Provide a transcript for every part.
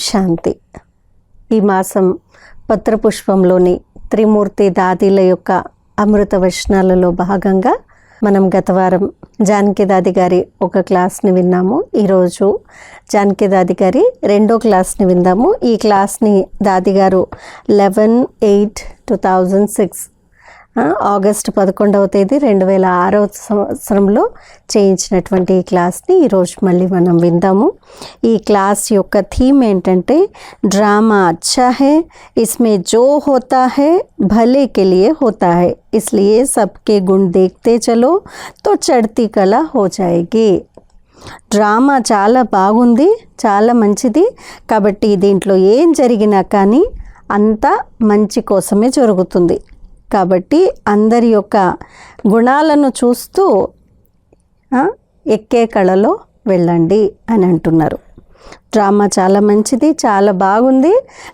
శాంతి. ఈ మాసం పత్రపుష్పంలోని త్రిమూర్తి దాదీల యొక్క అమృత వచనాలలో భాగంగా మనం గత వారం జానకి దాది గారి ఒక క్లాస్ని విన్నాము. ఈరోజు జానకి దాది గారి రెండో క్లాస్ని విందాము. ఈ క్లాస్ని దాది గారు eleven eight two thousand six August పదకొండవ తేదీ రెండు వేల ఆరవ సంవత్సరంలో చేయించినటువంటి ఈ క్లాస్ని ఈరోజు మళ్ళీ మనం విందాము. ఈ క్లాస్ యొక్క థీమ్ ఏంటంటే డ్రామా అచ్చా హే ఇస్మే జో హోతా హే భలే కెలియే హోతా హే. ఇస్లియే సబ్కే గుణ్ దేఖతే చలో తో చడతీ కళ హో జాయేగి. డ్రామా చాలా బాగుంది చాలా మంచిది కాబట్టి దీంట్లో ఏం జరిగినా కానీ అంతా మంచి కోసమే జరుగుతుంది. కాబట్టి అందరి యొక్క గుణాలను చూస్తూ ఎక్కే కళలో వెళ్ళండి అని అంటున్నారు. డ్రామా చాలా మంచిది చాలా బాగుంది.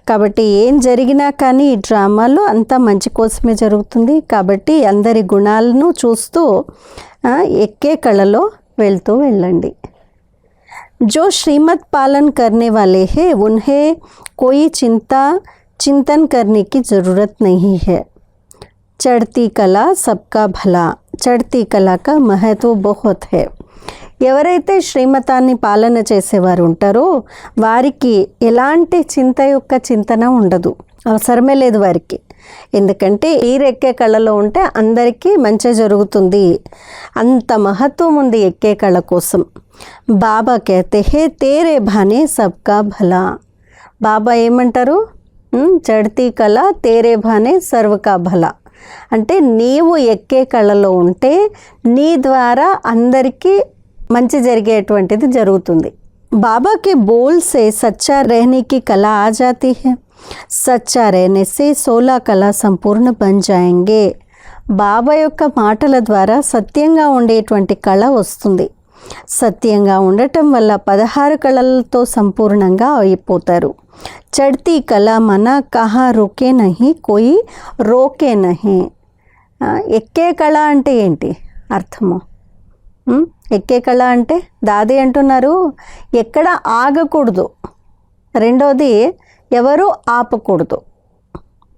కాబట్టి ఏం జరిగినా కానీ ఈ డ్రామాలో అంతా మంచి కోసమే జరుగుతుంది. కాబట్టి అందరి గుణాలను చూస్తూ ఎక్కే కళలో వెళ్తూ వెళ్ళండి. జో శ్రీమత్ పాలన్ కర్నే వాళ్ళే హే ఉన్హే కోయి చింతా చింతన్ కర్నేకి జరూరత్ నహీ హే. चढ़ती कला सबका भला చడ్తీ కళ కా మహత్వ బహుత్ హే ఎవరైతే శ్రీమతాన్ని పాలన చేసేవారు ఉంటారో వారికి ఎలాంటి చింత యొక్క చింతన ఉండదు అవసరమే లేదు వారికి ఎందుకంటే ఈరెక్కే కళలో ఉంటే అందరికీ మంచి జరుగుతుంది అంత మహత్వం ఉంది ఎక్కే కళ కోసం బాబా कहते हैं तेरे भाने सबका భలా బాబా ఏమంటారు "ఉమ్, చడ్తీ కళ తేరే భానే సర్వకా భలా అంటే నీవు ఎక్కే కళలో ఉంటే నీ ద్వారా అందరికీ మంచి జరిగేటువంటిది జరుగుతుంది बाबा के बोल से सच्चा रहने की कला आ जाती है सच्चा रहने से सोलह कला संपूर्ण बन जाएंगे బాబా యొక్క మాటల ద్వారా సత్యంగా ఉండేటువంటి కళ వస్తుంది సత్యంగా ఉండటం వల్ల పదహారు కళలతో సంపూర్ణంగా అయిపోతారు. చడ్తి కళ మన కహా రుకే నహి కోయి రోకే నహి. ఎక్కే కళ అంటే ఏంటి? అర్థము. ఎక్కే కళ అంటే దాది అంటున్నారు. ఎక్కడ ఆగకూడదు. రెండోది ఎవరు ఆపకూడదు.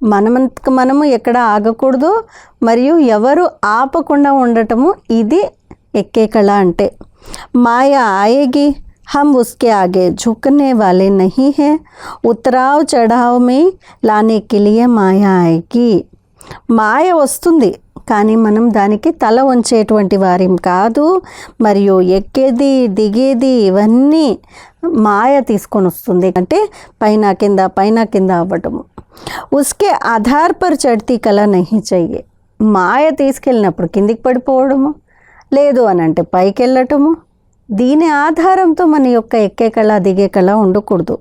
మనమంతకు మనము ఎక్కడ ఆగకూడదు మరియు ఎవరు ఆపకుండా ఉండటము ఇది ఎక్కే కళ అంటే. మాయా ఆయేగి हम उसके आगे झुकने वाले नहीं हैं उतराव चढ़ाव में लाने के लिए మాయా ఆయేగి మాయ వస్తుంది కానీ మనం దానికి తల వంచేటువంటి వారేం కాదు మరియు ఎక్కేది దిగేది ఇవన్నీ మాయ తీసుకొని వస్తుంది అంటే పైన కింద పైన కింద అవ్వటము ఉస్కే ఆధార్ పర్ చడ్తీ కళ నహి చెయ్యే మాయ తీసుకెళ్ళినప్పుడు కిందికి పడిపోవడము లేదు అని అంటే పైకి వెళ్ళటము దీని ఆధారంతో మన యొక్క ఎక్కే కళ దిగే కళ ఉండకూడదు.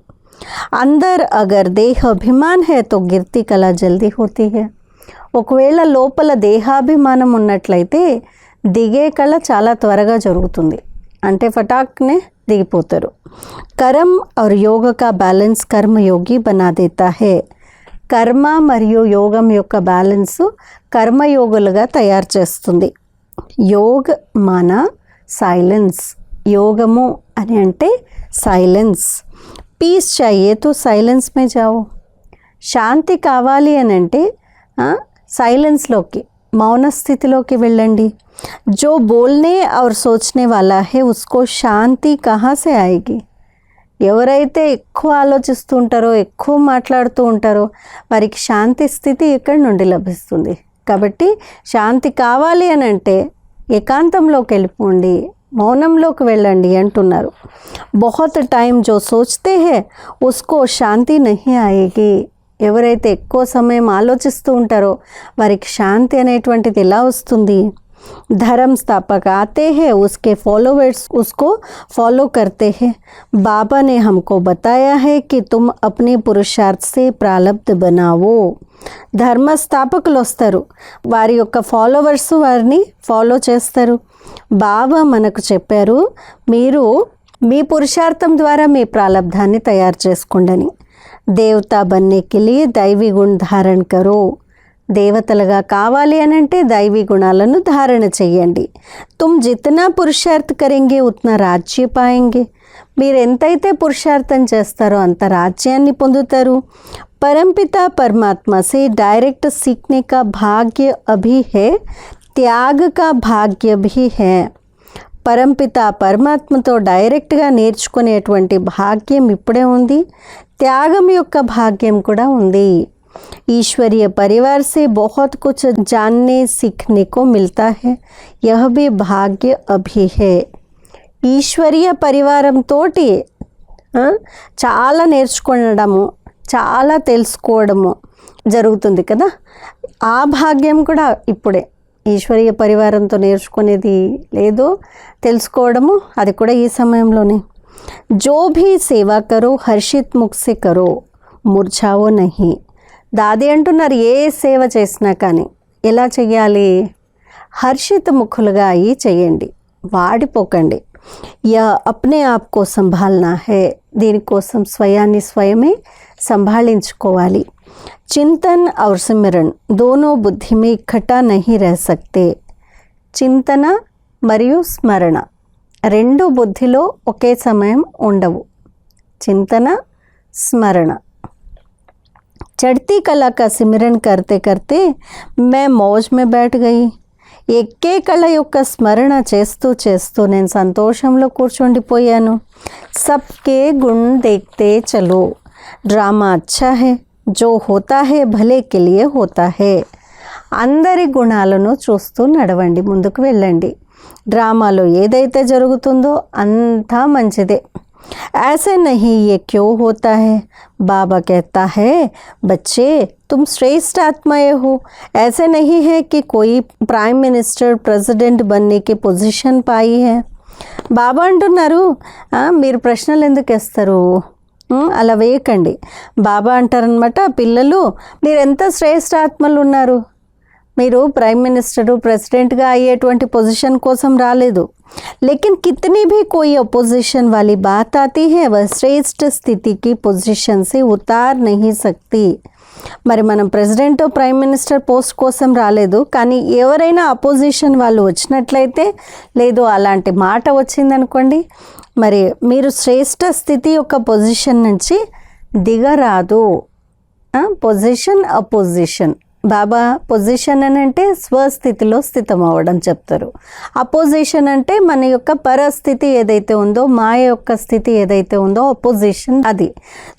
అందర్ అగర్ దేహ అభిమాన్ హే తో గిర్తి కళ జల్దీ హోతీ హే. ఒకవేళ లోపల దేహాభిమానం ఉన్నట్లయితే దిగే కళ చాలా త్వరగా జరుగుతుంది. అంటే ఫటాక్నే దిగిపోతారు. కరం ఆర్ యోగ కా బ్యాలెన్స్ కర్మయోగి బనా దేతా హే. కర్మ మరియు యోగం యొక్క బ్యాలెన్స్ కర్మయోగులుగా తయారు చేస్తుంది. యోగ్ మన సైలెన్స్ యోగము అని అంటే సైలెన్స్ పీస్ చాయే తో సైలెన్స్ మే జావు? శాంతి కావాలి అని అంటే సైలెన్స్లోకి మౌన స్థితిలోకి వెళ్ళండి. జో బోల్నే ఔర్ సోచనే వాళ్ళ హే ఉస్కో శాంతి కహాసే ఆయేగి? ఎవరైతే ఎక్కువ ఆలోచిస్తూ ఉంటారో ఎక్కువ మాట్లాడుతూ ఉంటారో వారికి శాంతి స్థితి ఎక్కడి నుండి లభిస్తుంది? కాబట్టి శాంతి కావాలి అని అంటే ఏకాంతంలోకి వెళ్ళిపోండి మౌనంలోకి వెళ్ళండి అంటున్నారు. బహుత్ టైం జో సోచితే హే ఉస్కో శాంతి నహి ఆయేగి. ఎవరైతే ఎక్కువ సమయం ఆలోచిస్తూ ఉంటారో వారికి శాంతి అనేటువంటిది ఎలా వస్తుంది? धर्म स्थापक आते हैं उसके फॉलोवर्स उसको फॉलो करते हैं बाबा ने हमको बताया है कि तुम अपने पुरुषार्थ से प्रारब्ध बनाओ ధర్మ స్థాపకులు వస్తారు వారి యొక్క ఫాలోవర్స్ వారిని ఫాలో చేస్తారు బాబా మనకు చెప్పారు మీరు మీ పురుషార్థం ద్వారా మీ ప్రాలబ్ధాన్ని తయారు చేసుకోండి దేవతా బన్నేకి లియే దైవీ గుణ ధారణ కరో దేవతలుగా కావాలి అని అంటే దైవీ గుణాలను ధారణ చెయ్యండి. తుమ్ జితనా పురుషార్థ కరెంగే ఉత్నా రాజ్యపాయంగే మీరెంతైతే మీరు ఎంతైతే పురుషార్థం చేస్తారో అంత రాజ్యాన్ని పొందుతారు. పరంపిత పరమాత్మ సే డైరెక్ట్ సీక్నే కా భాగ్య అభి హే త్యాగ కా భాగ్య భీ హే. పరంపిత పరమాత్మతో డైరెక్ట్గా నేర్చుకునేటువంటి భాగ్యం ఇప్పుడే ఉంది. త్యాగం యొక్క భాగ్యం కూడా ఉంది. ईश्वरीय परिवार से बहुत कुछ जानने सीखने को मिलता है यह भी भाग्य अभी है ఈశ్వరీయ పరివారంతోటి ఆ, చాలా నేర్చుకోవడము చాలా తెలుసుకోవడము జరుగుతుంది కదా ఆ భాగ్యం కూడా ఇప్పుడే ఈశ్వరీయ పరివారంతో నేర్చుకునేది లేదు తెలుసుకోవడము అది కూడా ఈ సమయంలోనే జో భీ సేవా కరో హర్షిత్ ముఖ్ సే కరో ముర్ఛావో నహి దాది అంటున్నారు ఏ సేవ చేసినా కానీ ఎలా చేయాలి హర్షిత ముఖులుగా అయ్యి చేయండి వాడిపోకండి. యా అప్నే ఆప్ కోసం భాలనా హే దీనికోసం స్వయాన్ని స్వయమే సంభాళించుకోవాలి. చింతన్ ఔర్ సిమరణ్ దోనో బుద్ధి మీ ఇక్కటా నహి రహసక్తే చింతన మరియు స్మరణ రెండు బుద్ధిలో ఒకే సమయం ఉండవు. చింతన స్మరణ. चढ़ती कला का सिमरन करते करते मैं मौज में बैठ गई ఎక్కే కళ యొక్క స్మరణ చేస్తూ చేస్తూ నేను సంతోషంలో కూర్చుండిపోయాను సబ్కే గుణ్ దేఖ్తే చలో డ్రామా అచ్చా హే జో హోతా హే భలే కే లియే హోతా హే అందరి గుణాలను చూస్తూ నడవండి ముందుకు వెళ్ళండి డ్రామాలో ఏదైతే జరుగుతుందో అంతా మంచిదే ऐसे नहीं ये क्यों होता है बाबा कहता है बच्चे तुम श्रेष्ठ आत्माएं हो ऐसे नहीं है कि कोई प्राइम मिनिस्टर प्रेसिडेंट बनने की పొజిషన్ పాయి है బాబా అంటున్నారు "ఆ, మీరు ప్రశ్నలు ఎందుకు వేస్తారు ఉమ్, అలా వేయకండి బాబా అంటారనమాట పిల్లలు మీరు ఎంత శ్రేష్ఠ ఆత్మలు ఉన్నారు మీరు ప్రైమ్ మినిస్టరు ప్రెసిడెంట్గా అయ్యేటువంటి పొజిషన్ కోసం రాలేదు लेकिन कितनी भी कोई अपोजिशन वाली बात आती है वह श्रेष्ठ स्थिति की पोजीशन से उतार नहीं सकती మరి మనం ప్రెసిడెంట్ ప్రైమ్ మినిస్టర్ పోస్ట్ కోసం రాలేదు కానీ ఎవరైనా అపోజిషన్ వాళ్ళు వచ్చినట్లయితే లేదు అలాంటి మాట వచ్చిందనుకోండి మరి మీరు శ్రేష్ఠ స్థితి యొక్క పొజిషన్ నుంచి దిగరాదు పొజిషన్ అపోజిషన్ బాబా పొజిషన్ అని అంటే స్వస్థితిలో స్థితం అవ్వడం చెప్తారు. అపోజిషన్ అంటే మన యొక్క పరస్థితి ఏదైతే ఉందో మాయ యొక్క స్థితి ఏదైతే ఉందో అపోజిషన్ అది.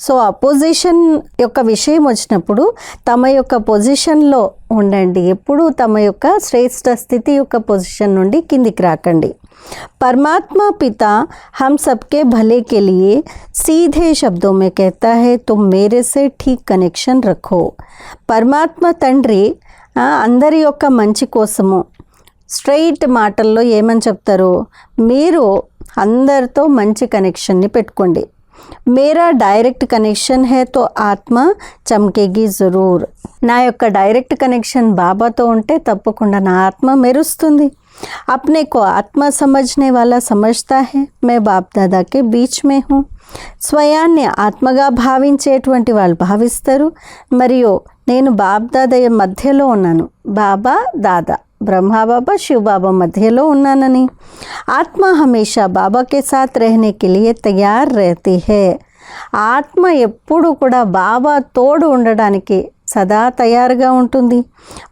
సో అపోజిషన్ యొక్క విషయం వచ్చినప్పుడు తమ యొక్క పొజిషన్లో ఉండండి. ఎప్పుడు తమ యొక్క శ్రేష్ఠ స్థితి యొక్క పొజిషన్ నుండి కిందికి రాకండి. परमात्मा पिता हम सबके भले के लिए सीधे शब्दों में कहता है तुम मेरे से ठीक कनेक्शन रखो పరమాత్మ తండ్రి ఆ, అందరి యొక్క మంచి కోసము స్ట్రైట్ మాటల్లో ఏమని చెప్తారు మీరు అందరితో మంచి కనెక్షన్ని పెట్టుకోండి మేరా డైరెక్ట్ కనెక్షన్ హే తో ఆత్మ చమ్కేగి జరూర్ నా యొక్క డైరెక్ట్ కనెక్షన్ బాబాతో ఉంటే తప్పకుండా నా ఆత్మ మెరుస్తుంది अपने को आत्मा समझने वाला समझता है मैं बाप दादा के बीच में हूँ స్వయాన్ని ఆత్మగా భావించేటువంటి వాళ్ళు భావిస్తారు మరియు నేను బాబ్ దాదయ్య మధ్యలో ఉన్నాను బాబా దాదా బ్రహ్మా బాబా శివ బాబా మధ్యలో ఉన్నానని ఆత్మ హమేషా బాబా కే సాత్ రహనే కే లియే తయార్ रहती है ఆత్మ ఎప్పుడు కూడా బాబా తోడు ఉండడానికి సదా తయారుగా ఉంటుంది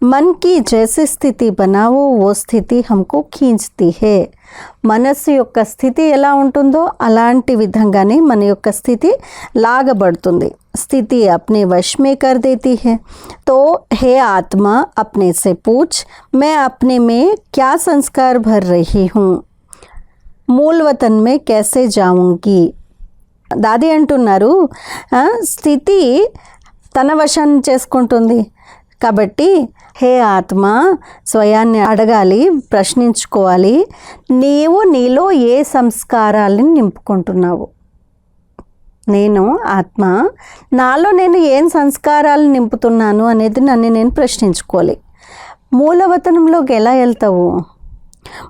మన్కి జైసే స్థితి బనావో ఓ స్థితి హమ్కో ఖీంచుతీ హే మనస్సు యొక్క స్థితి ఎలా ఉంటుందో అలాంటి విధంగానే మన యొక్క స్థితి లాగబడుతుంది స్థితి अपने वश में कर देती है तो हे आत्मा अपने से पूछ मैं अपने में क्या संस्कार भर रही हूँ మూల్ వతన్ మే कैसे जाऊंगी దాది అంటున్నారు "ఆ, స్థితి తన వశం చేసుకుంటుంది. కాబట్టి హే ఆత్మ స్వయాన్ని అడగాలి ప్రశ్నించుకోవాలి. నీవు నీలో ఏ సంస్కారాలను నింపుకుంటున్నావు? నేను ఆత్మ నాలో నేను ఏం సంస్కారాలు నింపుతున్నాను అనేది నన్ను నేను ప్రశ్నించుకోవాలి. మూలవతనంలోకి ఎలా వెళ్తావు?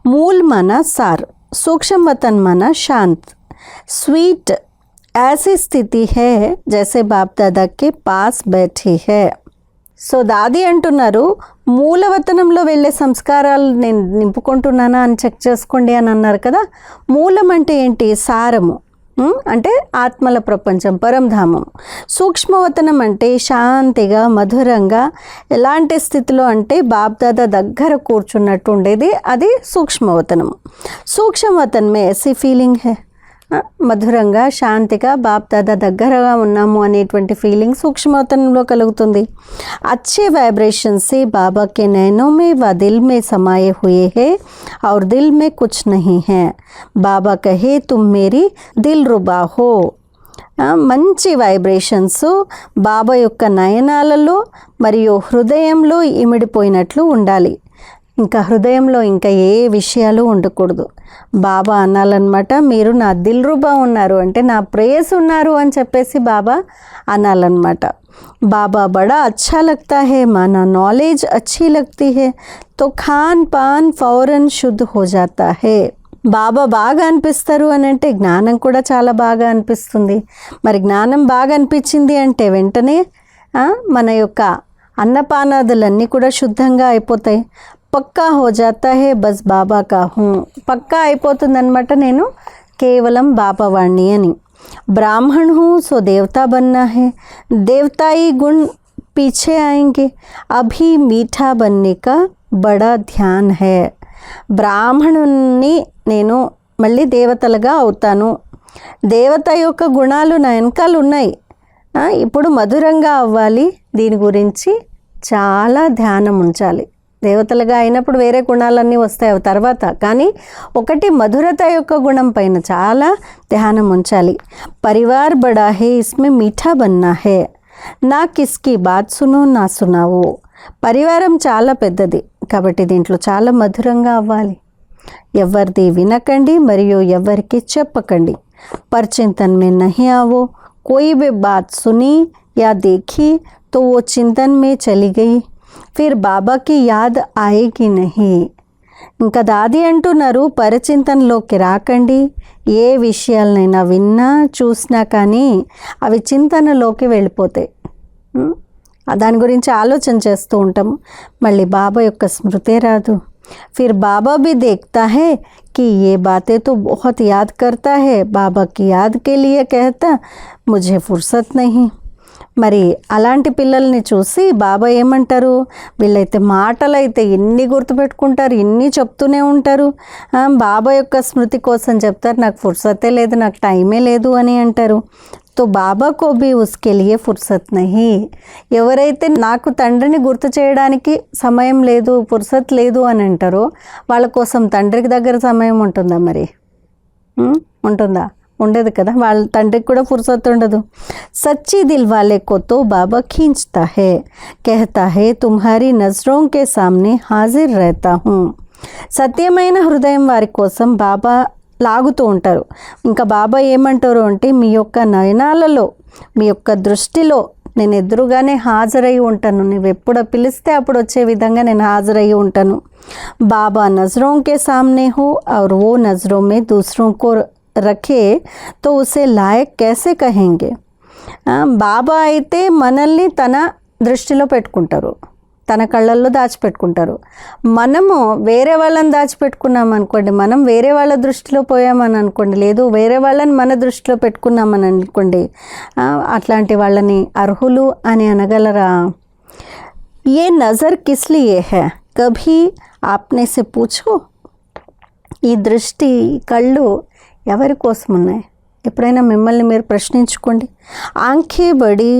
మూల్ మన సార్ సూక్ష్మవతన్ మన శాంత్. స్వీట్ ऐसी స్థితి హే జైసే బాప్ దాదాకి పాస్ బైఠీ హే సో దాది అంటున్నారు మూలవతనంలో వెళ్ళే సంస్కారాలు నేను నింపుకుంటున్నానా అని చెక్ చేసుకోండి అని అన్నారు కదా మూలం అంటే ఏంటి సారము అంటే ఆత్మల ప్రపంచం పరంధామం సూక్ష్మవతనం అంటే శాంతిగా మధురంగా ఎలాంటి స్థితిలో అంటే బాబ్దాదా దగ్గర కూర్చున్నట్టు ఉండేది అది సూక్ష్మవతనం సూక్ష్మవతనమే ఎసి ఫీలింగ్ హే మధురంగా శాంతిగా బాప్దాదా దగ్గరగా ఉన్నాము అనేటువంటి ఫీలింగ్ సూక్ష్మతనంలో కలుగుతుంది. అచ్చే వైబ్రేషన్స్ బాబాకే నైనో మే దిల్ మే సమాయే హుయే హే ఔర్ దిల్ మే కుచ్ నహీ హే. బాబా కహే తుమ్ మేరీ దిల్ రుబా హో. మంచి వైబ్రేషన్స్ బాబా యొక్క నయనాలలో మరియు హృదయంలో ఇమిడిపోయినట్లు ఉండాలి. ఇంకా హృదయంలో ఇంకా ఏ విషయాలు ఉండకూడదు బాబా అనాలన్నమాట మీరు నా దిల్ రూబా ఉన్నారు అంటే నా ప్రేయస్ ఉన్నారు అని చెప్పేసి బాబా అనాలన్నమాట बाबा बड़ा अच्छा लगता है माना नॉलेज अच्छी लगती है तो खान पान फौरन शुद्ध हो जाता है బాబా బాగా అనిపిస్తారు అని అంటే జ్ఞానం కూడా చాలా బాగా అనిపిస్తుంది మరి జ్ఞానం బాగా అనిపించింది అంటే వెంటనే ఆ, మన యొక్క అన్నపానాదులన్నీ కూడా శుద్ధంగా అయిపోతాయి పక్కా హోజాతా హే బస్ బాబా కా హూ. పక్కా అయిపోతుందనమాట నేను. కేవలం బాబావాణ్ణి అని. బ్రాహ్మణ్ హూ సో దేవతా బన్నా హే. దేవతాయి గుణ్ పీచే ఆయంగే. అభి మీఠా బన్నే కా బడా ధ్యాన్ హే. బ్రాహ్మణుణ్ణి నేను మళ్ళీ దేవతలుగా అవుతాను. దేవత యొక్క గుణాలు నా వెనకాలు ఉన్నాయి. ఇప్పుడు మధురంగా అవ్వాలి. దీని గురించి చాలా ధ్యానం ఉంచాలి. దేవతలుగా అయినప్పుడు వేరే గుణాలన్నీ వస్తాయి అవి తర్వాత. కానీ ఒకటి మధురత యొక్క గుణం పైన చాలా ధ్యానం ఉంచాలి. పరివార్ బడా హే ఇస్మే మీఠా బన్నా హే నా కిస్కి బాత్ సును నా సునావు పరివారం చాలా పెద్దది కాబట్టి దీంట్లో చాలా మధురంగా అవ్వాలి. ఎవరిది వినకండి మరియు ఎవరికి చెప్పకండి. పరిచింతన్ మే నహి ఆవో. కోయి బే బాత్ సుని యా దేఖి తో ఓ చింతన్ మే చలి గయి. फिर बाबा की याद आएगी नहीं ఇంకా దాది అంటున్నారు పరచింతనలోకి రాకండి ఏ విషయాలనైనా విన్నా చూసినా కానీ అవి చింతనలోకి వెళ్ళిపోతాయి ఉం? ఆ దాని గురించి ఆలోచన చేస్తూ ఉంటాం మళ్ళీ బాబా యొక్క స్మృతే రాదు फिर बाबा भी देखता है कि ये बातें तो बहुत याद करता है बाबा की याद के लिए कहता मुझे फुर्सत नहीं మరి అలాంటి పిల్లల్ని చూసి బాబా ఏమంటారు? వీళ్ళైతే మాటలైతే ఎన్ని గుర్తుపెట్టుకుంటారు ఎన్ని చెప్తూనే ఉంటారు. బాబా యొక్క స్మృతి కోసం చెప్తారు నాకు ఫుర్సతే లేదు నాకు టైమే లేదు అని అంటారు. తో బాబా కో బి ఫుర్సత్ నహి. ఎవరైతే నాకు తండ్రిని గుర్తు చేయడానికి సమయం లేదు ఫుర్సత్ లేదు అని అంటారో వాళ్ళ కోసం తండ్రికి దగ్గర సమయం ఉంటుందా మరి? ఉంటుందా? ఉండదు కదా? వాళ్ళ తండ్రికి కూడా ఫుర్సత్ ఉండదు. సచ్చి దిల్ వాలే కొతో బాబా ఖీంచుతా హే కెహతా హే తుమ్హారీ నజరోం కే సామ్నే హాజిర్ రహతా హూ. సత్యమైన హృదయం వారి కోసం బాబా లాగుతూ ఉంటారు. ఇంకా బాబా ఏమంటారు అంటే మీ యొక్క నయనాలలో మీ యొక్క దృష్టిలో నేను ఎదురుగానే హాజరై ఉంటాను. నువ్వు ఎప్పుడు పిలిస్తే అప్పుడు వచ్చే విధంగా నేను హాజరై ఉంటాను. బాబా నజరోంకే సామ్నే హో ఔర్ ఓ నజరోమే మే रखे तो उसे लायक कैसे कहेंगे ఆ, బాబా అయితే మనల్ని తన దృష్టిలో పెట్టుకుంటారు తన కళ్ళల్లో దాచిపెట్టుకుంటారు మనము వేరే వాళ్ళని దాచిపెట్టుకున్నాం అనుకోండి మనం వేరే వాళ్ళ దృష్టిలో పోయామని అనుకోండి లేదు వేరే వాళ్ళని మన దృష్టిలో పెట్టుకున్నామని అనుకోండి ఆ, అట్లాంటి వాళ్ళని అర్హులు అని అనగలరా ये नज़र किस लिए है कभी आपने से पूछो ఈ దృష్టి ఈ కళ్ళు ఎవరి కోసం ఉన్నాయి ఎప్పుడైనా మిమ్మల్ని మీరు ప్రశ్నించుకోండి ఆంఖే బడి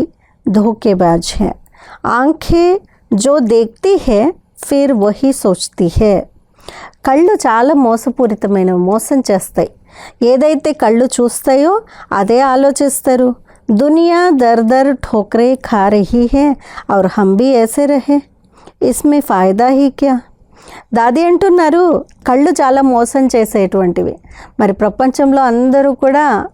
ధోకేబాజ్ హే ఆంఖే జో దేఖ్తీ హే ఫిర్ వహీ సోచ్తీ హే కళ్ళు చాలా మోసపూరితమైన మోసం చేస్తాయి ఏదైతే కళ్ళు చూస్తాయో అదే ఆలోచిస్తారు దునియా దర్ దర్ ठोकरे खा रही है और हम भी ऐसे रहे इसमें फ़ायदा ही क्या దాది అంటున్నారు కళ్ళు చాలా మోసం చేసేటువంటివి. మరి ప్రపంచంలో అందరూ కూడా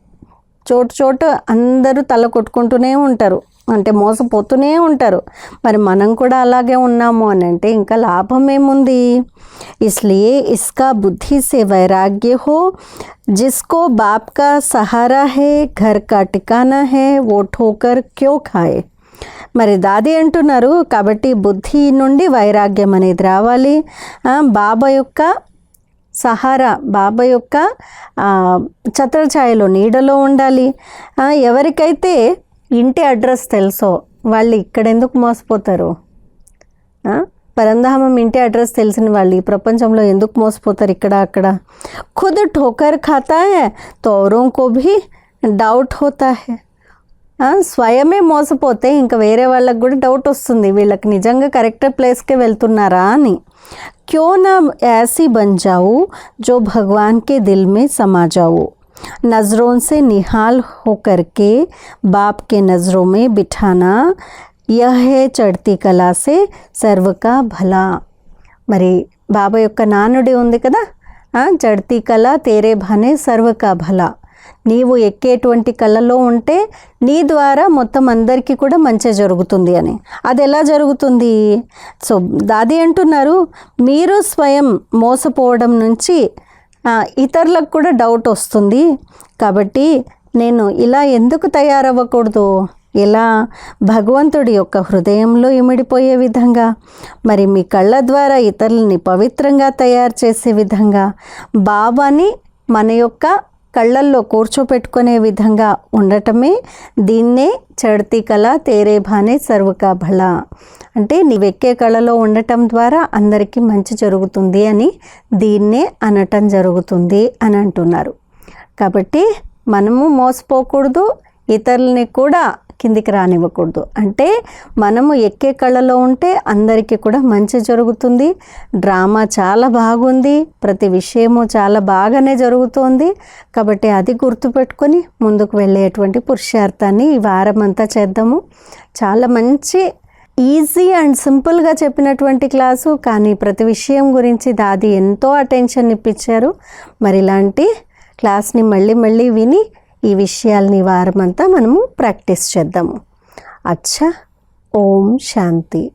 చోటు చోటు అందరూ తల కొట్టుకుంటూనే ఉంటారు. అంటే మోసపోతూనే ఉంటారు. మరి మనం కూడా అలాగే ఉన్నాము అని అంటే ఇంకా లాభం ఏముంది? ఇస్లే ఇస్కా బుద్ధి సే వైరాగ్య హో జిస్కో బాప్ కా సహారా హే ఘర్ కా టికానా హే ఓ ఠోకర్ క్యో ఖాయే? మరి దాది అంటున్నారు కాబట్టి బుద్ధి నుండి వైరాగ్యం అనేది రావాలి. బాబా యొక్క సహారా బాబా యొక్క చతురఛాయలో ఛత్రఛాయలో నీడలో ఉండాలి. ఎవరికైతే ఇంటి అడ్రస్ తెలుసో వాళ్ళు ఇక్కడ ఎందుకు మోసపోతారు? పరంధామం ఇంటి అడ్రస్ తెలిసిన వాళ్ళు ఈ ప్రపంచంలో ఎందుకు మోసపోతారు ఇక్కడ అక్కడ? ఖుద్ ఠోకర్ ఖాతా హే తో ఔరోं డౌట్ హోతా హే. స్వయమే మోసపోతే ఇంకా వేరే వాళ్ళకి కూడా డౌట్ వస్తుంది వీళ్ళకి నిజంగా కరెక్ట్ ప్లేస్కే వెళ్తున్నారా అని క్యో నా ऐसी बन जाऊं जो भगवान के दिल में समा जाऊं नज़रों से निहाल होकर के बाप के नज़रों में बिठाना यह है चढ़ती कला से सर्व का भला మరి బాబా యొక్క నానుడి ఉంది కదా ఆ, చడ్తీ కళ తేరే భనే సర్వకా భల నీవు ఎక్కేటువంటి కళలో ఉంటే నీ ద్వారా మొత్తం అందరికీ కూడా మంచి జరుగుతుంది అని. అది ఎలా జరుగుతుంది? సో దాది అంటున్నారు మీరు స్వయం మోసపోవడం నుంచి ఇతరులకు కూడా డౌట్ వస్తుంది. కాబట్టి నేను ఇలా ఎందుకు తయారవ్వకూడదు? ఎలా? భగవంతుడి యొక్క హృదయంలో ఇమిడిపోయే విధంగా మరి మీ కళ్ళ ద్వారా ఇతరులని పవిత్రంగా తయారు చేసే విధంగా బాబాని మన యొక్క కళ్ళల్లో కూర్చోపెట్టుకునే విధంగా ఉండటమే దీన్నే చడతి కళ తేరే భానే సర్వకా భళ. అంటే నీవెక్కే కళలో ఉండటం ద్వారా అందరికీ మంచి జరుగుతుంది అని దీన్నే అనటం జరుగుతుంది అని అంటున్నారు. కాబట్టి మనము మోసపోకూడదు ఇతరులని కూడా కిందికి రానివ్వకూడదు. అంటే మనము ఎక్కే కళలో ఉంటే అందరికీ కూడా మంచి జరుగుతుంది. డ్రామా చాలా బాగుంది. ప్రతి విషయము చాలా బాగానే జరుగుతోంది. కాబట్టి అది గుర్తుపెట్టుకొని ముందుకు వెళ్ళేటువంటి పురుషార్థాన్ని ఈ వారం అంతా చేద్దాము. చాలా మంచి ఈజీ అండ్ సింపుల్గా చెప్పినటువంటి క్లాసు. కానీ ప్రతి విషయం గురించి దాది ఎంతో అటెన్షన్ ఇప్పించారు. మరి ఇలాంటి క్లాస్ని మళ్ళీ మళ్ళీ విని ఈ విషయాల్ని వారమంతా మనము ప్రాక్టీస్ చేద్దాము. అచ్చా ఓం శాంతి.